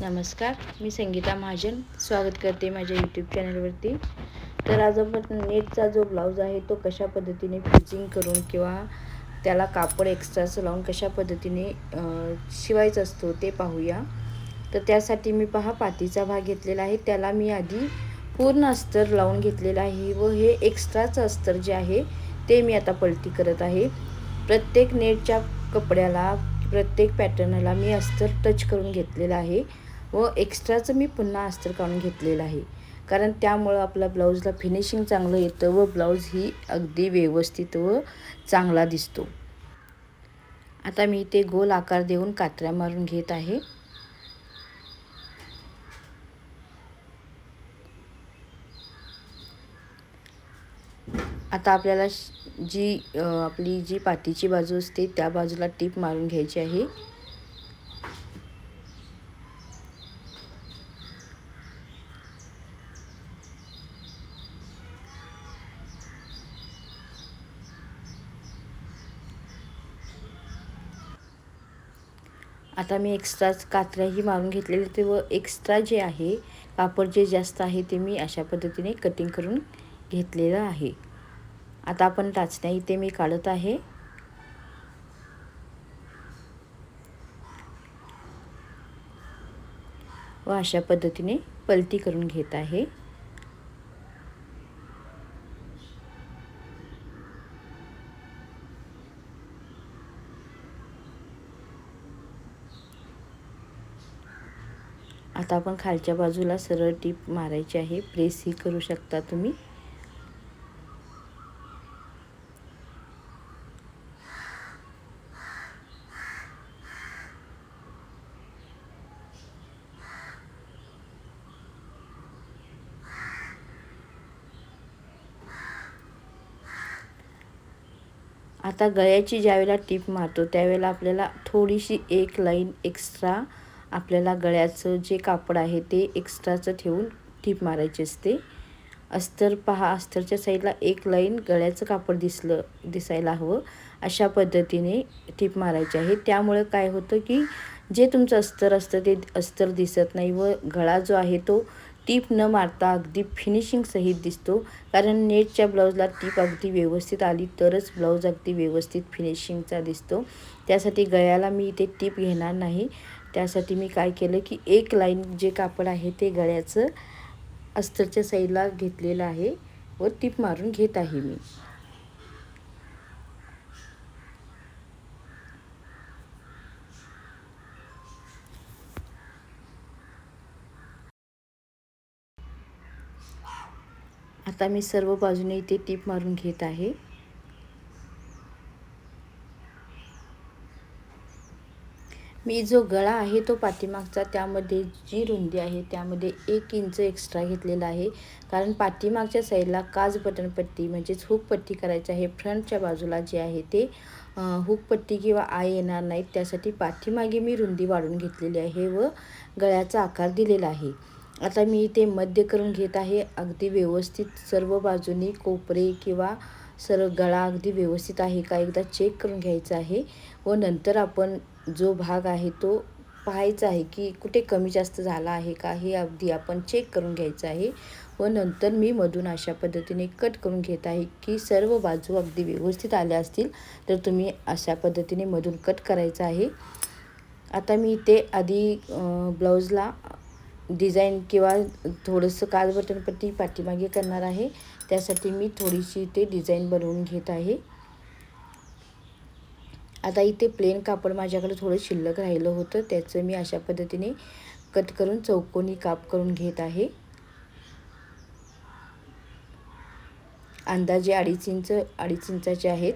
नमस्कार मी संगीता महाजन. स्वागत करते माझ्या यूट्यूब चॅनलवरती तर आज आपण नेटचा जो ब्लाऊज आहे तो कशा पद्धतीने फिचिंग करून किंवा त्याला कापड एक्स्ट्राचं लावून कशा पद्धतीने शिवायचा असतो ते पाहूया. तर त्यासाठी मी पहा पातीचा भाग घेतलेला आहे. त्याला मी आधी पूर्ण अस्तर लावून घेतलेला आहे व हे एक्स्ट्राचं अस्तर जे आहे ते मी आता पलटी करत आहे. प्रत्येक नेटच्या कपड्याला प्रत्येक पॅटर्नला मी अस्तर टच करून घेतलेलं आहे. व एक्स्ट्राचं मी पुन्हा अस्तर काढून घेतलेलं आहे. कारण त्यामुळं आपल्या ब्लाऊजला फिनिशिंग चांगलं येतं व ब्लाऊज ही अगदी व्यवस्थित व चांगला दिसतो. आता मी ते गोल आकार देऊन कात्र्या मारून घेत आहे. आता आपल्याला जी आपली जी पातीची बाजू असते त्या बाजूला टीप मारून घ्यायची आहे. आता मी एक्स्ट्राच कात्र्याही मारून घेतलेले ते व एक्स्ट्रा जे आहे कापड जे जास्त आहे ते मी अशा पद्धतीने कटिंग करून घेतलेलं आहे. आता आपण टाचण्या इथे मी काढत आहे. व अशा पद्धतीने पलटी करून घेत आहे. आता आपण खालच्या बाजूला सरळ टीप मारायची आहे. प्रेस ही करू शकता तुम्ही. आता गळ्याची ज्यावेळेला टीप मारतो त्यावेळेला आपल्याला थोडीशी एक लाईन एक्स्ट्रा आपल्याला गळ्याचं जे कापड आहे ते एक्स्ट्राचं ठेवून ठिप मारायची असते. अस्तर पहा अस्तरच्या साईडला एक लाईन गळ्याचं कापड दिसलं दिसायला हवं. अशा पद्धतीने ठिप मारायची आहे. त्यामुळं काय होतं की जे तुमचं अस्तर असतं ते अस्तर दिसत नाही व गळा जो आहे तो टीप न मारता अगदी फिनिशिंग सहित दिसतो. कारण नेटच्या ब्लाऊजला टीप अगदी व्यवस्थित आली तरच ब्लाऊज अगदी व्यवस्थित फिनिशिंगचा दिसतो. त्यासाठी गळ्याला मी इथे टीप घेणार नाही. त्यासाठी मी काय केलं की एक लाईन जे कापड आहे ते गळ्याचं अस्तरच्या साईडला घेतलेलं आहे व टीप मारून घेत आहे मी. आता मी सर्व बाजूने इथे टीप मारून घेत आहे. मी जो गळा आहे तो पाठीमागचा त्यामध्ये जी रुंदी आहे त्यामध्ये एक इंच एक्स्ट्रा घेतलेला आहे. कारण पाठीमागच्या साईडला काज बटनपट्टी म्हणजेच हुकपट्टी करायची आहे फ्रंटच्या बाजूला जे आहे ते हुकपट्टी किंवा आय येणार नाहीत. त्यासाठी पाठीमागे मी रुंदी वाढून घेतलेली आहे व गळ्याचा आकार दिलेला आहे. आता मी इथे मध्य करून घेत आहे. अगदी व्यवस्थित सर्व बाजूनी कोपरे किंवा सर्व गळा अगदी व्यवस्थित आहे का एकदा चेक करून घ्यायचा आहे व नंतर आपण जो भाग आहे तो पाहायचा आहे की कुठे कमी जास्त झाला आहे का हे अगदी आपण चेक करून घ्यायचं आहे. व नंतर मी मधून अशा पद्धतीने कट करून घेत आहे की सर्व बाजू अगदी व्यवस्थित आल्या असतील तर तुम्ही अशा पद्धतीने मधून कट करायचं आहे. आता मी इथे आधी ब्लाऊजला डिझाईन किंवा थोडंसं काज बटनपट्टी पाठीमागे करणार आहे. त्यासाठी मी थोडीशी इथे डिझाईन बनवून घेत आहे. आता इथे प्लेन कापड माझ्याकडे थोडं शिल्लक राहिलं होतं. त्याचं मी अशा पद्धतीने कट करून चौकोनी काप करून घेत आहे. अंदाजे अडीच इंच अडीच इंचाचे आहेत.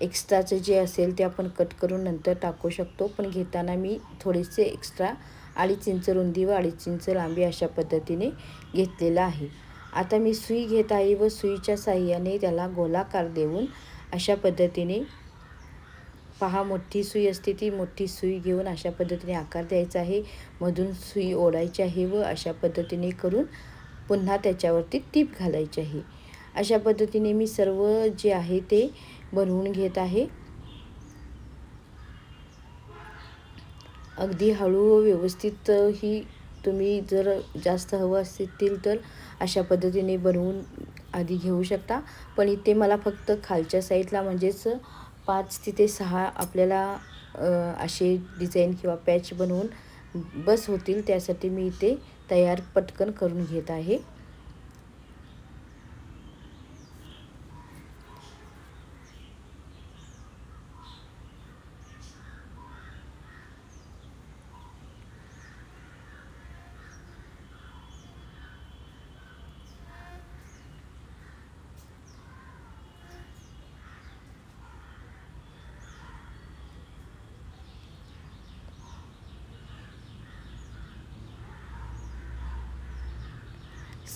एक्स्ट्राचं जे असेल ते आपण कट करून नंतर टाकू शकतो. पण घेताना मी थोडेसे एक्स्ट्रा अडीच इंच रुंदी व अडीच इंच लांबी अशा पद्धतीने घेतलेलं आहे. आता मी सुई घेत आहे व सुईच्या साह्याने त्याला गोलाकार देऊन अशा पद्धतीने पहा मोठी सुई असते ती मोठी सुई घेऊन अशा पद्धतीने आकार द्यायचा आहे. मधून सुई ओढायची आहे व अशा पद्धतीने करून पुन्हा त्याच्यावरती टीप घालायची आहे. अशा पद्धतीने मी सर्व जे आहे ते बनवून घेत आहे. अगदी हळू व्यवस्थित ही तुम्ही जर जास्त हवं असतील तर अशा पद्धतीने बनवून आधी घेऊ शकता. पण इथे मला फक्त खालच्या साईडला म्हणजेच पाच तिथे सहा आपल्याला असे डिझाईन किंवा पॅच बनवून बस होतील त्यासाठी मी इथे तयार पटकन करून घेत आहे.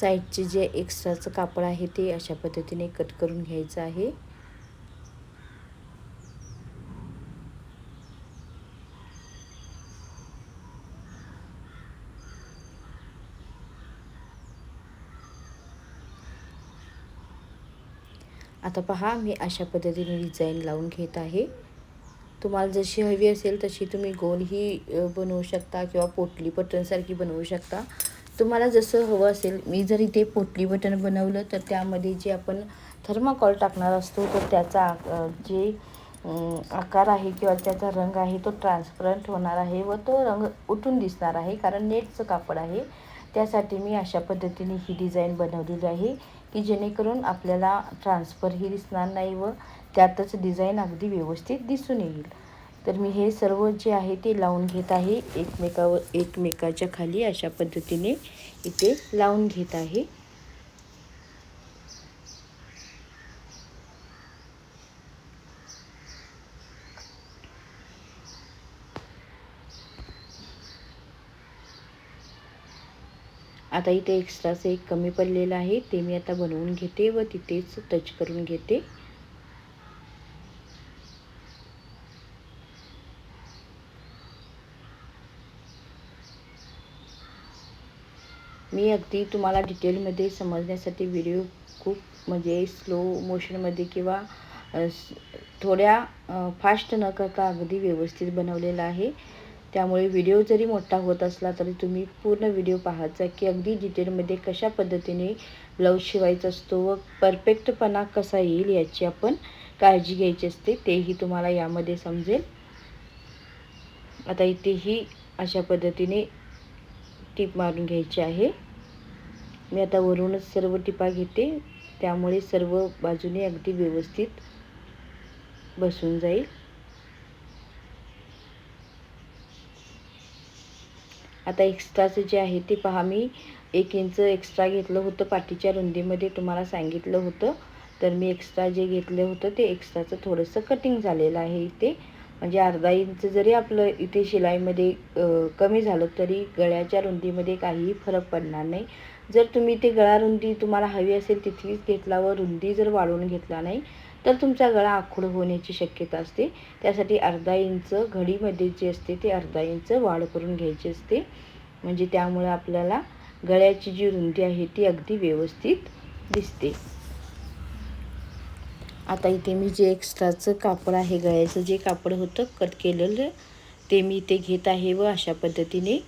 साईडचे जे एक्स्ट्राचं कापड आहे ते अशा पद्धतीने कट करून घ्यायचं आहे. आता पहा मी अशा पद्धतीने डिझाईन लावून घेत आहे. तुम्हाला जशी हवी असेल तशी तुम्ही गोलही बनवू शकता किंवा पोटली पटनसारखी बनवू शकता. तुम्हाला जसं हवं असेल मी जर इथे पोटली बटन बनवलं तर त्यामध्ये जे आपण थर्माकॉल टाकणार असतो तर त्याचा जे आकार आहे किंवा त्याचा रंग आहे तो ट्रान्सपरंट होणार आहे व तो रंग उठून दिसणार आहे कारण नेटचं कापड आहे. त्यासाठी मी अशा पद्धतीने ही डिझाईन बनवलेली आहे की जेणेकरून आपल्याला ट्रान्सफरही दिसणार नाही व त्यातच डिझाईन अगदी व्यवस्थित दिसून येईल. तर मी हे सर्व जे आहे ते लावून घेत आहे. एकमेकावर एकमेकाच्या खाली अशा पद्धतीने इथे लावून घेत आहे. आता इथे एक्स्ट्राचं एक कमी पडलेलं आहे. ते मी आता बनवून घेते व तिथेच टच करून घेते मी अगदी तुम्हाला डिटेलमध्ये समजण्यासाठी व्हिडिओ खूप म्हणजे स्लो मोशनमध्ये किंवा थोड्या फास्ट न करता अगदी व्यवस्थित बनवलेला आहे. त्यामुळे व्हिडिओ जरी मोठा होत असला तरी तुम्ही पूर्ण व्हिडिओ पाहायचा की अगदी डिटेलमध्ये कशा पद्धतीने ब्लाऊज शिवायचा असतो व परफेक्टपणा कसा येईल याची आपण काळजी घ्यायची असते तेही तुम्हाला यामध्ये समजेल. आता इथेही अशा पद्धतीने टीप मारून घ्यायची आहे. मी आता वरूनच सर्व टिपा घेते. त्यामुळे सर्व बाजूने अगदी व्यवस्थित बसून जाईल. आता एक्स्ट्राचं जे आहे ते पहा मी एक इंच एक्स्ट्रा घेतलं होतं पाठीच्या रुंदीमध्ये तुम्हाला सांगितलं होतं. तर मी एक्स्ट्रा जे घेतलं होतं ते एक्स्ट्राचं थोडंसं कटिंग झालेलं आहे इथे. म्हणजे अर्धा इंच जरी आपलं इथे शिलाईमध्ये कमी झालं तरी गळ्याच्या रुंदीमध्ये काहीही फरक पडणार नाही. जर तुम्ही ते गळा रुंदी तुम्हाला हवी असेल तिथलीच घेतला व रुंदी जर वाढवून घेतला नाही तर तुमचा गळा आखूड होण्याची शक्यता असते. त्यासाठी अर्धा इंच घडीमध्ये जे असते ते अर्धा इंच वाढ करून घ्यायची असते. म्हणजे त्यामुळे आपल्याला गळ्याची जी रुंदी आहे ती अगदी व्यवस्थित दिसते. आता इथे मी जे एक्स्ट्राचं कापड आहे गळ्याचं जे कापड होतं कट केलेलं ते मी इथे घेत आहे व अशा पद्धतीने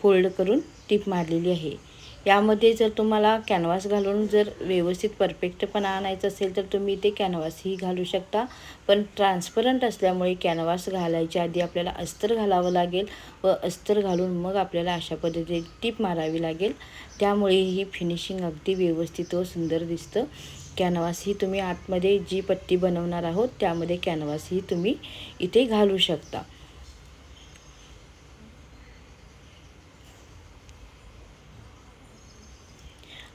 फोल्ड करून टीप मारलेली आहे. यामध्ये जर तुम्हाला कॅनव्हास घालून जर व्यवस्थित परफेक्टपणा आणायचं असेल तर तुम्ही ते कॅनव्हासही घालू शकता. पण ट्रान्सपरंट असल्यामुळे कॅनव्हास घालायच्या आधी आपल्याला अस्तर घालावं लागेल व अस्तर घालून मग आपल्याला अशा पद्धतीने टीप मारावी लागेल. त्यामुळे ही फिनिशिंग अगदी व्यवस्थित व सुंदर दिसतं. कॅनव्हास ही तुम्ही आतमध्ये जी पट्टी बनवणार आहोत त्यामध्ये कॅनव्हासही तुम्ही इथे घालू शकता.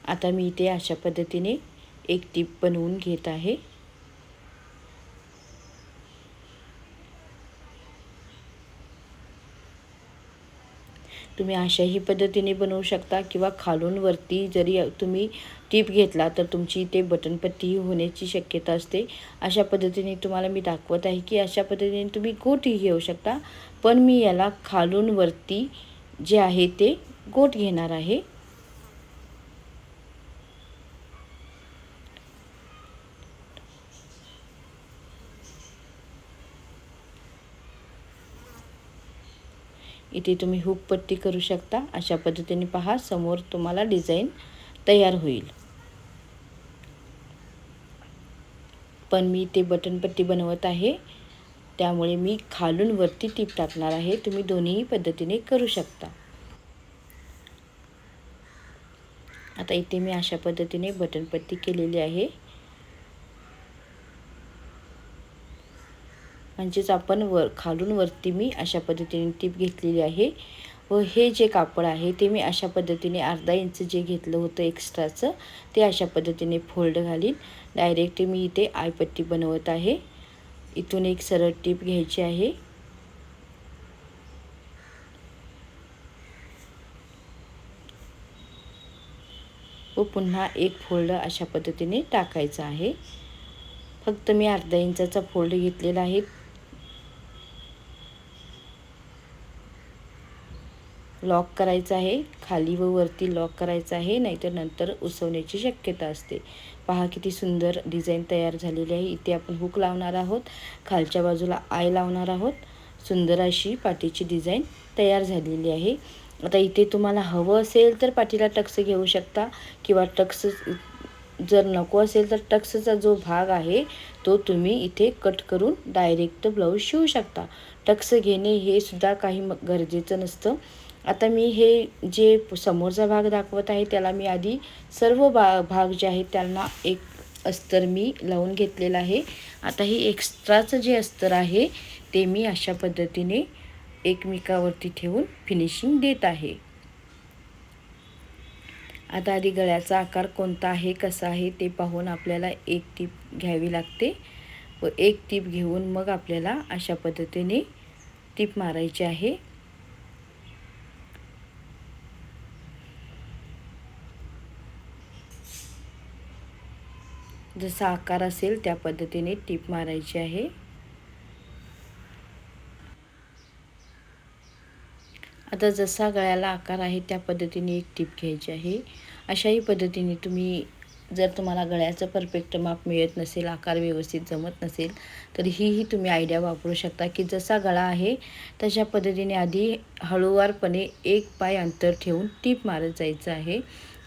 आता मी इथे अशा पद्धतीने एक टीप बनवून घेत आहे. तुम्ही अशाही पद्धतीने बनवू शकता किंवा खालून वरती जरी तुम्ही टीप घेतला तर तुमची इथे बटनपट्टी होण्याची शक्यता असते. अशा पद्धतीने तुम्हाला मी दाखवत आहे की अशा पद्धतीने तुम्ही गोटही घेऊ शकता. पण मी याला खालून वरती जे आहे ते गोट घेणार आहे. इथे तुम्ही हुक पट्टी करू शकता. अशा पद्धतीने पहा समोर तुम्हाला डिझाईन तयार होईल. पण मी ते बटनपट्टी बनवत आहे. त्यामुळे मी खालून वरती टीप टाकणार आहे. तुम्ही दोन्ही पद्धतीने करू शकता. आता इथे मी अशा पद्धतीने बटनपट्टी केलेली आहे. म्हणजेच आपण वर खालून वरती मी अशा पद्धतीने टीप घेतलेली आहे. व हे जे कापड आहे ते मी अशा पद्धतीने अर्धा इंच जे घेतलं होतं एक्स्ट्राचं ते अशा पद्धतीने फोल्ड घालीन. डायरेक्ट मी इथे आयपट्टी बनवत आहे. इथून एक सरळ टीप घ्यायची आहे. व पुन्हा एक फोल्ड अशा पद्धतीने टाकायचा आहे. फक्त मी अर्धा इंचाचा फोल्ड घेतलेला आहे. लॉक करायचं आहे. खाली व वरती लॉक करायचं आहे नाहीतर नंतर उसवण्याची शक्यता असते. पहा किती सुंदर डिझाईन तयार झालेली आहे. इथे आपण हुक लावणार आहोत. खालच्या बाजूला आय लावणार आहोत. सुंदर अशी पाठीची डिझाईन तयार झालेली आहे. आता इथे तुम्हाला हवं असेल तर पाठीला टक्स घेऊ शकता किंवा टक्स जर नको असेल तर टक्सचा जो भाग आहे तो तुम्ही इथे कट करून डायरेक्ट ब्लाऊज शिवू शकता. टक्स घेणे हे सुद्धा काही गरजेचं नसतं. आता मी हे जे समोरचा भाग दाखवत आहे त्याला मी आधी सर्व बा भाग जे आहेत त्यांना एक अस्तर मी लावून घेतलेलं आहे. आता हे एक्स्ट्राचं जे अस्तर आहे ते मी अशा पद्धतीने एकमेकावरती ठेवून फिनिशिंग देत आहे. आता आधी गळ्याचा आकार कोणता आहे कसा आहे ते पाहून आपल्याला एक टीप घ्यावी लागते. व एक टीप घेऊन मग आपल्याला अशा पद्धतीने टीप मारायची आहे. जसा आकार असेल त्या पद्धतीने टीप मारायची आहे. आता जसा गळ्याला आकार आहे त्या पद्धतीने एक टीप घ्यायची आहे. अशाही पद्धतीने तुम्ही जर तुम्हाला गळ्याचं परफेक्ट माप मिळत नसेल आकार व्यवस्थित जमत नसेल तर हीही तुम्ही आयडिया वापरू शकता की जसा गळा आहे तशा पद्धतीने आधी हळूवारपणे एक पाय अंतर ठेवून टीप मारत जायचं आहे.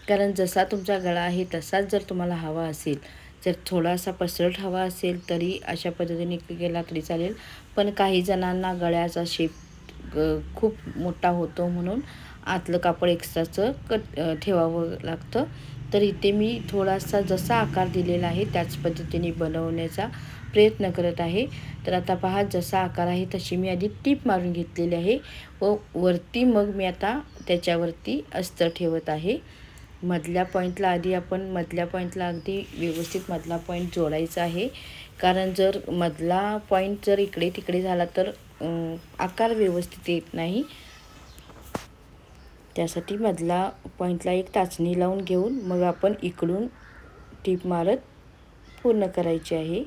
कारण जसा तुमचा गळा आहे तसाच जर तुम्हाला हवा असेल जर थोडासा पसरट हवा असेल तरी अशा पद्धतीने केला तरी चालेल. पण काही जणांना गळ्याचा शेप खूप मोठा होतो म्हणून आतलं कापड एक्स्ट्राचं कट ठेवावं लागतं. तर इथे मी थोडासा जसा आकार दिलेला आहे त्याच पद्धतीने बनवण्याचा प्रयत्न करत आहे. तर आता पहा जसा आकार आहे तशी मी आधी टीप मारून घेतलेली आहे व वरती मग मी आता त्याच्यावरती अस्तर ठेवत आहे. मधल्या पॉईंटला आधी आपण मधल्या पॉईंटला अगदी व्यवस्थित मधला पॉईंट जोडायचा आहे. कारण जर मधला पॉईंट जर इकडे तिकडे झाला तर आकार व्यवस्थित येत नाही. त्यासाठी मधला पॉईंटला एक टाचणी लावून घेऊन मग आपण इकडून टीप मारत पूर्ण करायची आहे.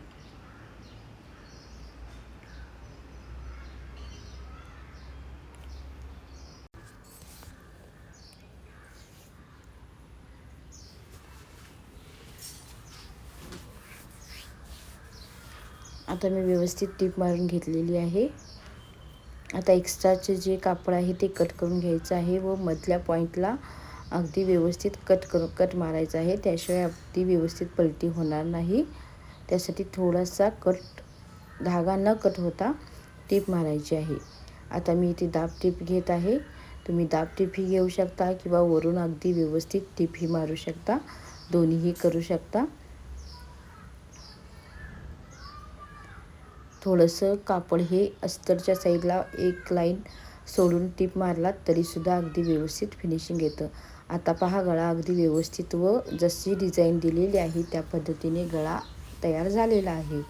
आता मी व्यवस्थित टीप मारून घेतलेली आहे. आता एक्स्ट्राचे जे कापड आहे ते कट करून घ्यायचं आहे व मधल्या पॉईंटला अगदी व्यवस्थित कट करू कट मारायचं आहे. त्याशिवाय अगदी व्यवस्थित पलटी होणार नाही. त्यासाठी थोडासा कट धागा न कट होता टीप मारायची आहे. आता मी इथे दाब टीप घेत आहे. तुम्ही दाब टीपही घेऊ शकता किंवा वरून अगदी व्यवस्थित टीपही मारू शकता. दोन्हीही करू शकता. थोडंसं कापड हे अस्तरच्या साईडला एक लाईन सोडून टीप मारलात तरीसुद्धा अगदी व्यवस्थित फिनिशिंग येतं. आता पहा गळा अगदी व्यवस्थित व जशी डिझाईन दिलेली आहे त्या पद्धतीने गळा तयार झालेला आहे.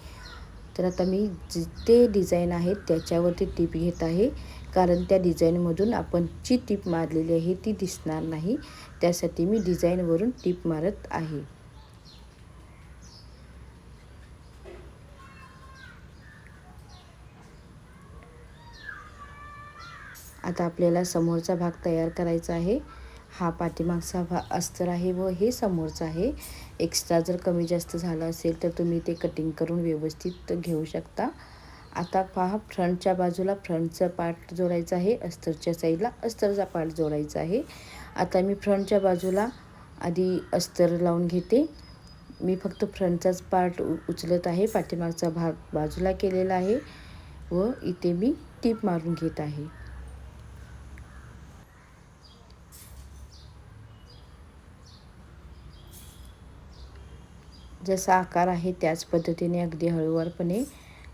तर आता मी जिथे डिझाईन आहे त्याच्यावरती टीप घेत आहे. कारण त्या डिझाईनमधून आपण जी टीप मारलेली आहे ती दिसणार नाही. त्यासाठी मी डिझाईनवरून टीप मारत आहे. आता आपल्याला समोरचा भाग तयार करायचा आहे. हा पाठीमागचा भा अस्तर आहे व हे समोरचं आहे. एक्स्ट्रा जर कमी जास्त झालं असेल तर तुम्ही ते कटिंग करून व्यवस्थित घेऊ शकता. आता पहा फ्रंटच्या बाजूला फ्रंटचा पार्ट जोडायचा आहे. अस्तरच्या साईडला अस्तरचा पार्ट जोडायचा आहे. आता मी फ्रंटच्या बाजूला आधी अस्तर लावून घेते. मी फक्त फ्रंटचाच पार्ट उ उचलत आहे. पाठीमागचा भाग बाजूला केलेला आहे व इथे मी टीप मारून घेत आहे. जसा आकार आहे त्याच पद्धतीने अगदी हळूवारपणे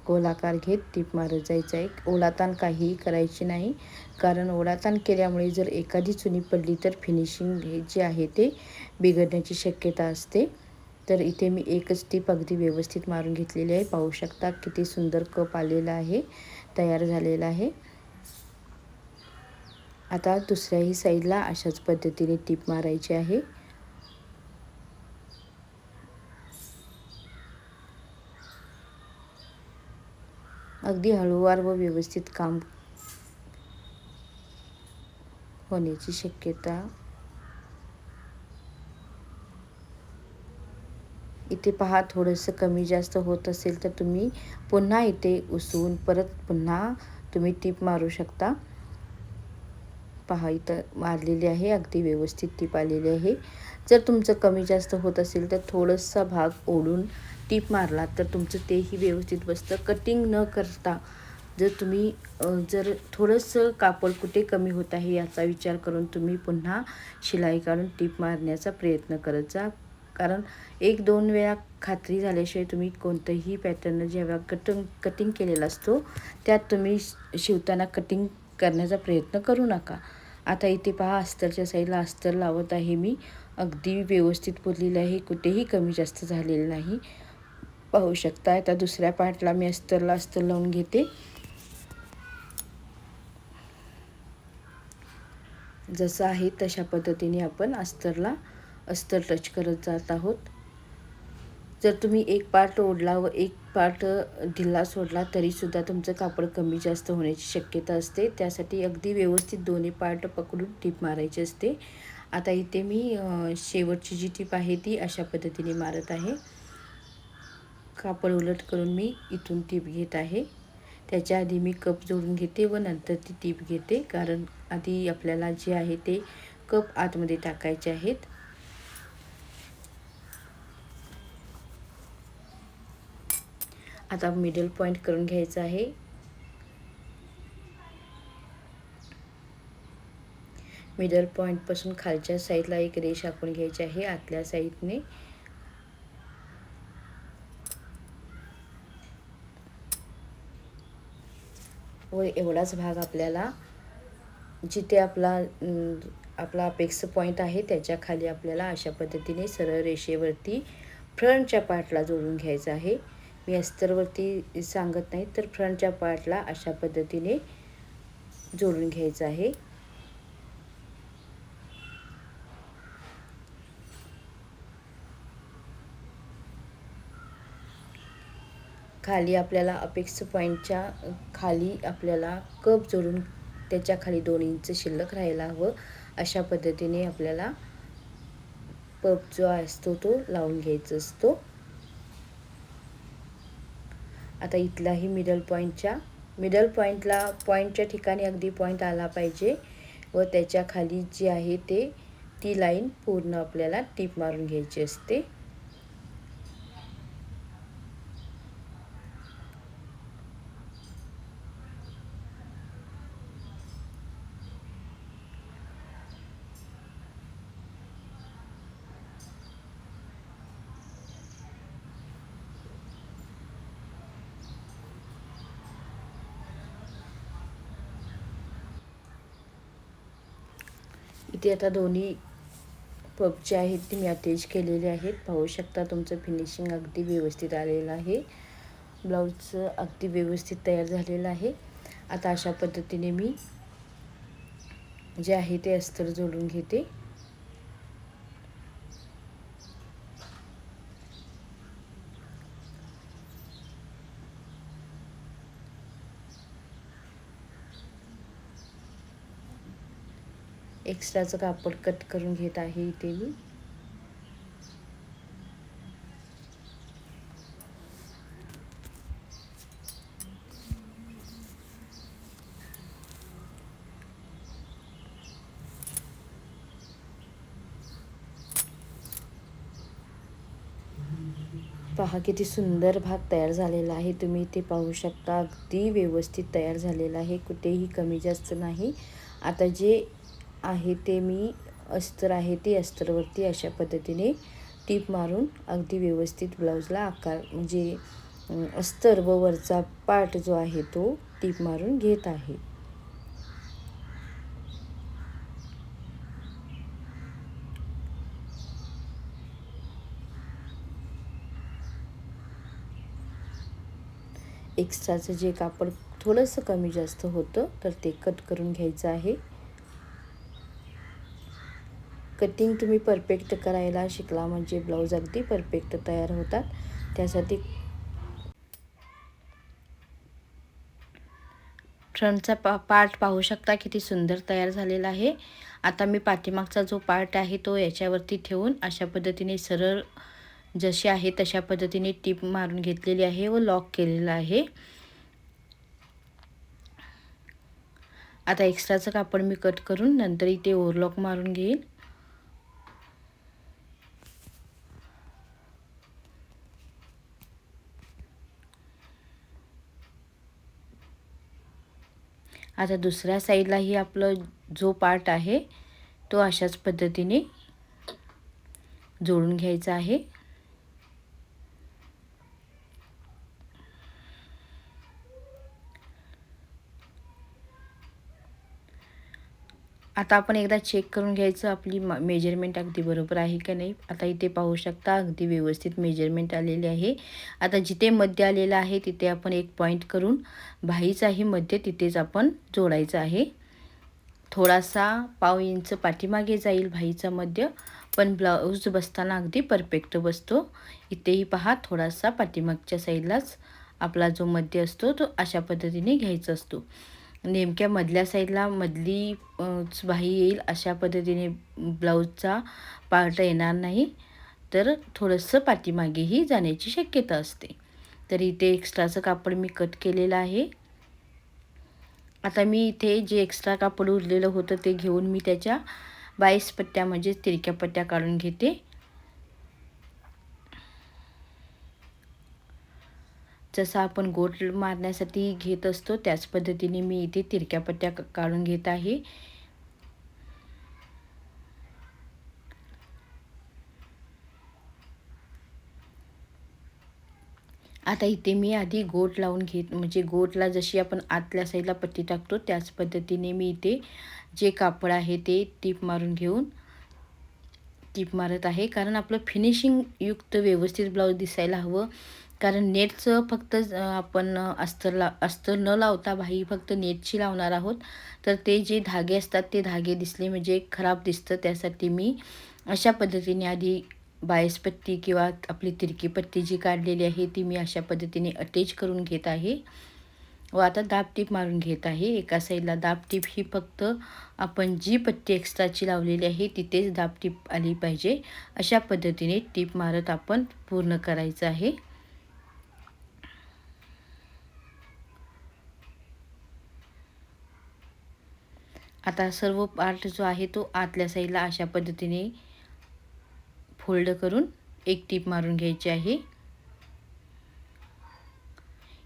गोलाकार घेत टीप मारत जायचं. आहे ओलाताण काहीही करायची नाही. कारण ओलाताण केल्यामुळे जर एखादी चुनी पडली तर फिनिशिंग हे जे आहे ते बिघडण्याची शक्यता असते. तर इथे मी एकच टीप अगदी व्यवस्थित मारून घेतलेली आहे. पाहू शकता किती सुंदर कप आलेला आहे. तयार झालेला आहे. आता दुसऱ्याही साईडला अशाच पद्धतीने टीप मारायची आहे. अगदी हळूवार व व्यवस्थित काम होण्याची शक्यता इथे पहा थोडंसं कमी जास्त होत असेल तर तुम्ही पुन्हा इथे उसवून परत पुन्हा तुम्ही टीप मारू शकता. पहा इथं मारलेली आहे अगदी व्यवस्थित टीप आलेली आहे. जर तुमचं कमी जास्त होत असेल तर थोडंसा भाग ओढून टीप मारला तर तुमचं तेही व्यवस्थित बसतं. कटिंग न करता जर तुम्ही जर थोडंसं कापड कुठे कमी होत आहे याचा विचार करून तुम्ही पुन्हा शिलाई काढून टीप मारण्याचा प्रयत्न करत जा. कारण एक दोन वेळा खात्री झाल्याशिवाय तुम्ही कोणतंही पॅटर्न जेव्हा कटिंग कटिंग केलेला असतो त्यात तुम्ही शिवताना कटिंग करण्याचा प्रयत्न करू नका. आता इथे पहा अस्तरच्या साईडला अस्तर लावत आहे मी. अगदी व्यवस्थित पुरलेलं आहे कुठेही कमी जास्त झालेलं नाही. पाहू शकता. आता दुसऱ्या पार्टला मी अस्तरला अस्तर लावून घेते. जसं आहे तशा पद्धतीने आपण अस्तरला अस्तर टच करत जात आहोत. जर तुम्ही एक पार्ट ओढला व एक पार्ट ढिल्ला सोडला तरीसुद्धा तुमचं कापड कमी जास्त होण्याची शक्यता असते. त्यासाठी अगदी व्यवस्थित दोन्ही पार्ट पकडून टीप मारायची असते. आता इथे मी शेवटची जी टीप आहे ती अशा पद्धतीने मारत आहे. कापड उलट करून मी इथून टीप घेत आहे? त्याच्या आधी मी कप जोडून घेते व नंतर ती टीप घेते कारण आधी आपल्याला जे आहे ते कप आतमध्ये टाकायचे आहेत. आता मिडल पॉईंट करून घ्यायचं आहे. मिडल पॉईंटपासून खालच्या साईडला एक रेष आखून घ्यायची आहे आतल्या साईडने व एवढाच भाग आपल्याला जिथे आपला आपला अपेक्स पॉईंट आहे त्याच्याखाली आपल्याला अशा पद्धतीने सरळ रेषेवरती फ्रंटच्या पार्टला जोडून घ्यायचं आहे. मी अस्तरवरती सांगत नाही तर फ्रंटच्या पार्टला अशा पद्धतीने जोडून घ्यायचं आहे. खाली आपल्याला अपेक्स पॉईंटच्या खाली आपल्याला कप जोडून त्याच्याखाली दोन इंच शिल्लक राहायला हवं. अशा पद्धतीने आपल्याला पप जो असतो तो लावून घ्यायचा असतो. आता इथलाही मिडल पॉईंटच्या मिडल पॉईंटला पॉईंटच्या ठिकाणी अगदी पॉईंट आला पाहिजे व त्याच्याखाली जी आहे ते ती लाईन पूर्ण आपल्याला टीप मारून घ्यायची असते. इथे आता दोन्ही पब जे आहेत ते मी अटॅच केलेले आहेत. पाहू शकता तुमचं फिनिशिंग अगदी व्यवस्थित आलेलं आहे. ब्लाऊजचं अगदी व्यवस्थित तयार झालेलं आहे. आता अशा पद्धतीने मी जे आहे ते अस्तर जोडून घेते. एक्स्ट्राचं कापड कट करून घेत आहे इथे मी. पहा किती सुंदर भाग तयार झालेला आहे. तुम्ही इथे पाहू शकता अगदी व्यवस्थित तयार झालेला आहे. कुठेही कमी जास्त नाही. आता जे आहे ते मी अस्तर आहे ते अस्तरवरती अशा पद्धतीने टीप मारून अगदी व्यवस्थित ब्लाऊजला आकार म्हणजे अस्तर व वरचा पार्ट जो आहे तो टीप मारून घेत आहे. एक्स्ट्राचं जे कापड थोडंसं कमी जास्त होतं तर ते कट करून घ्यायचं आहे. कटिंग तुम्ही परफेक्ट करायला शिकला. म्हणजे ब्लाऊज अगदी परफेक्ट तयार होतात. त्यासाठी फ्रंटचा पा पार्ट पाहू शकता किती सुंदर तयार झालेला आहे. आता मी पाठीमागचा जो पार्ट आहे तो याच्यावरती ठेवून अशा पद्धतीने सरळ जशी आहे तशा पद्धतीने टीप मारून घेतलेली आहे व लॉक केलेला आहे. आता एक्स्ट्राचं कापड मी कट करून नंतर इथे ओव्हरलॉक मारून घेईन. आता दुसऱ्या साईडलाही आपलं जो पार्ट आहे तो अशाच पद्धतीने जोडून घ्यायचा आहे. आता आपण एकदा चेक करून घ्यायचं आपली मेजरमेंट अगदी बरोबर आहे का नाही? आता इथे पाहू शकता अगदी व्यवस्थित मेजरमेंट आलेले आहे. आता जिथे मध्य आलेलं आहे तिथे आपण एक पॉईंट करून भाईचाही मध्य तिथेच आपण जोडायचं आहे. थोडासा पाव इंच पाठीमागे जाईल भाईचा मध्य पण ब्लाऊज बसताना अगदी परफेक्ट बसतो. इथेही पहा थोडासा पाठीमागच्या साईडलाच आपला जो मध्य असतो तो अशा पद्धतीने घ्यायचा असतो. नेमक्या मधल्या साईडला मधली बाही येईल अशा पद्धतीने ब्लाऊजचा पार्ट येणार नाही. तर थोडंसं पाठीमागेही जाण्याची शक्यता असते. तर इथे एक्स्ट्राचं कापड मी कट केलेलं आहे. आता मी इथे जे एक्स्ट्रा कापड उरलेलं होतं ते घेऊन मी त्याच्या बाईस पट्ट्या म्हणजे तिरक्या पट्ट्या काढून घेते. जसं आपण गोट मारण्यासाठी घेत असतो त्याच पद्धतीने मी इथे तिरक्या पट्ट्या काढून घेत आहे. आता इथे मी आधी गोट लावून घेत म्हणजे गोटला जशी आपण आतल्या साईडला पट्टी टाकतो त्याच पद्धतीने मी इथे जे कापड आहे ते टीप मारून घेऊन टीप मारत आहे. कारण आपलं फिनिशिंग युक्त व्यवस्थित ब्लाऊज दिसायला हवं. कारण नेटचं फक्त आपण अस्तर ला अस्तर न लावता भाई फक्त नेटची लावणार आहोत. तर ते जे धागे असतात ते धागे दिसले म्हणजे खराब दिसतं. त्यासाठी मी अशा पद्धतीने आधी बायसपट्टी किंवा आपली तिरकी पट्टी जी काढलेली आहे ती मी अशा पद्धतीने अटॅच करून घेत आहे. व आता दाब टीप मारून घेत आहे. एका साईडला दाब टीप ही फक्त आपण जी पट्टी एक्स्ट्राची लावलेली आहे तिथेच दाब टीप आली पाहिजे. अशा पद्धतीने टीप मारत आपण पूर्ण करायचं आहे. आता सर्व पार्ट जो आहे तो आतल्या साईडला अशा पद्धतीने फोल्ड करून एक टीप मारून घ्यायची आहे.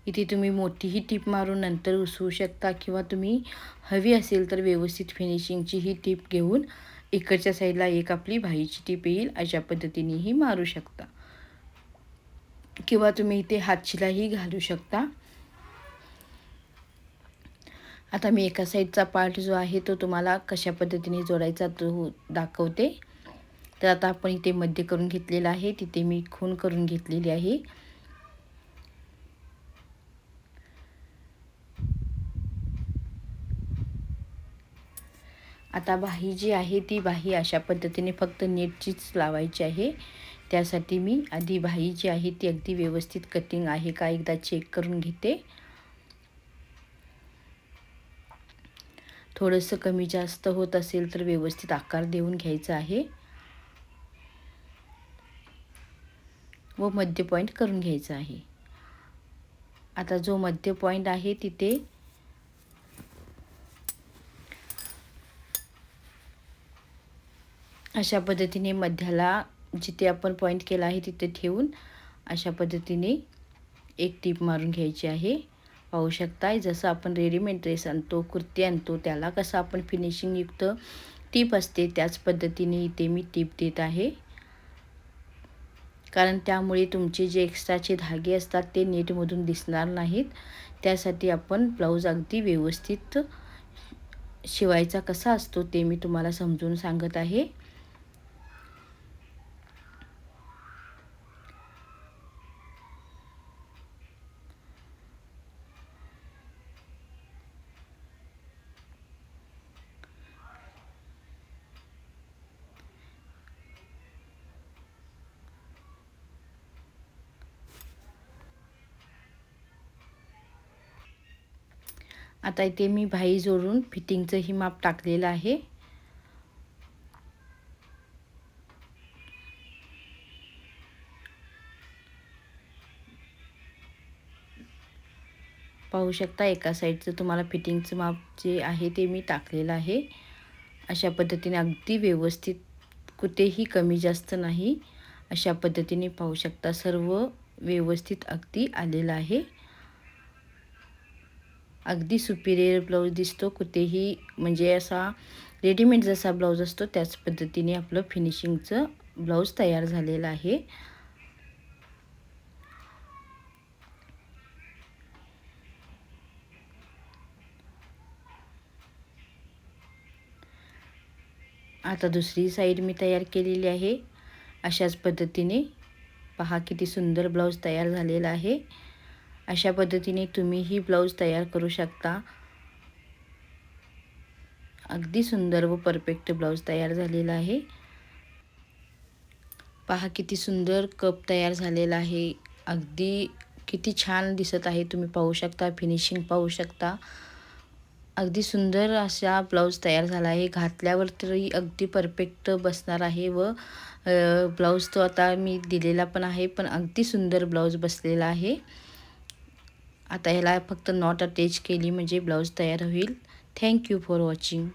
इथे तुम्ही मोठीही टीप मारून नंतर उसवू शकता किंवा तुम्ही हवी असेल तर व्यवस्थित फिनिशिंगची ही टीप घेऊन इकडच्या साईडला एक आपली भाईची टीप येईल अशा पद्धतीनेही मारू शकता. किंवा तुम्ही इथे हातशिलाही घालू शकता. आता मी एका साईडचा पार्ट जो आहे तो तुम्हाला कशा पद्धतीने जोडायचा तो दाखवते. तर आता आपण इथे मध्य करून घेतलेला आहे तिथे मी खून करून घेतलेली आहे. आता बाही जी आहे ती बाही अशा पद्धतीने फक्त नेटचीच लावायची आहे. त्यासाठी मी आधी बाही जी आहे ती अगदी व्यवस्थित कटिंग आहे का एकदा चेक करून घेते. थोडंसं कमी जास्त होत असेल तर व्यवस्थित आकार देऊन घ्यायचा आहे. व मध्य पॉईंट करून घ्यायचं आहे. आता जो मध्य पॉईंट आहे तिथे अशा पद्धतीने मध्याला जिथे आपण पॉईंट केला आहे तिथे ठेवून अशा पद्धतीने एक टीप मारून घ्यायची आहे. पाहू शकताय जसं आपण रेडीमेड ड्रेस आणतो कुर्ती आणतो त्याला कसं आपण फिनिशिंगयुक्त टीप असते त्याच पद्धतीने इथे मी टीप देत आहे. कारण त्यामुळे तुमचे जे एक्स्ट्राचे धागे असतात ते नेटमधून दिसणार नाहीत. त्यासाठी आपण ब्लाऊज अगदी व्यवस्थित शिवायचा कसा असतो ते मी तुम्हाला समजून सांगत आहे. आता इथे मी भाई जोडून फिटिंगचंही माप टाकलेलं आहे. पाहू शकता एका साईडचं तुम्हाला फिटिंगचं माप जे आहे ते मी टाकलेलं आहे. अशा पद्धतीने अगदी व्यवस्थित कुठेही कमी जास्त नाही. अशा पद्धतीने पाहू शकता सर्व व्यवस्थित अगदी आलेलं आहे. अगदी सुपिरियर ब्लाऊज दिसतो. कुठेही म्हणजे असा रेडीमेड जसा ब्लाऊज असतो त्याच पद्धतीने आपलं फिनिशिंगचं ब्लाऊज तयार झालेलं आहे. आता दुसरी साईड मी तयार केलेली आहे. अशाच पद्धतीने पहा किती सुंदर ब्लाऊज तयार झालेला आहे. अशा पद्धतीने तुम्हीही ब्लाऊज तयार करू शकता. अगदी सुंदर व परफेक्ट ब्लाऊज तयार झालेला आहे. पहा किती सुंदर कप तयार झालेला आहे. अगदी किती छान दिसत आहे. तुम्ही पाहू शकता फिनिशिंग पाहू शकता. अगदी सुंदर असा ब्लाऊज तयार झाला आहे. घातल्यावर तरी अगदी परफेक्ट बसणार आहे व ब्लाऊज तो आता मी दिलेला पण आहे पण अगदी सुंदर ब्लाऊज बसलेला आहे. आता ह्याला फक्त नॉट अटॅच केली म्हणजे ब्लाऊज तयार होईल. Thank you for watching